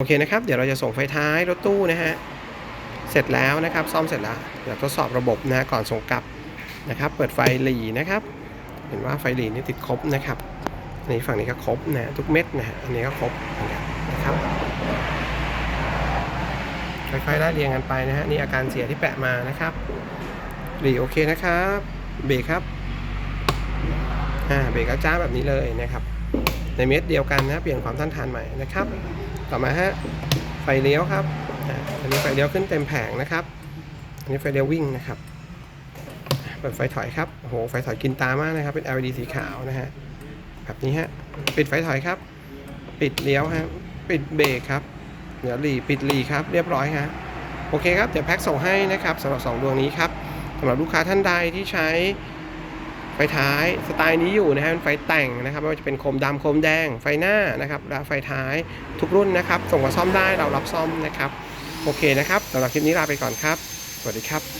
โอเคนะครับ เดี๋ยวเราจะส่งไฟท้ายรถตู้นะฮะ เสร็จแล้วนะครับ ซ่อมเสร็จแล้ว เดี๋ยวทดสอบระบบนะก่อนส่งกลับนะครับ เปิดไฟหลีนะครับ เห็นว่าไฟหลีนี่ติดครบนะครับอันนี้ฝั่งนี้ก็ครบนะทุกเม็ดนะฮะ อันนี้ก็ครบนกันนะครับ ค่อยๆไล่เรียงกันไปนะฮะ นี่อาการเสียที่แปะมานะครับ หลีโอเคนะครับ เบรกครับ อ่า เบรกก็จ้าแบบนี้เลยนะครับ ในเม็ดเดียวกันนะเปลี่ยนความต้านทานใหม่นะครับ ต่อมาฮะไฟเลี้ยวครับอันนี้ไฟเลี้ยวขึ้นเต็มแผงนะครับ อันนี้ไฟเลี้ยววิ่งนะครับเปิดไฟถอยครับโอ้โหไฟถอยกินตามากนะครับ เป็น LED สีขาวนะฮะแบบนี้ฮะปิดไฟถอยครับ ปิดเลี้ยวฮะปิดเบรกครับเดี๋ยวหลีปิดหลีครับเรียบร้อยฮะโอเคครับเดี๋ยวแพ็คส่งให้นะครับสำหรับ 2 ดวงนี้ครับสำหรับลูกค้าท่านใดที่ใช้ ไฟท้ายสไตล์นี้อยู่นะฮะเป็นไฟแต่งนะครับไม่ว่าจะเป็นโคมดำโคมแดงไฟหน้านะครับและไฟท้ายทุกรุ่นนะครับ ส่งมาซ่อมได้เรารับซ่อมนะครับ โอเคนะครับสำหรับคลิปนี้ลาไปก่อนครับ สวัสดีครับ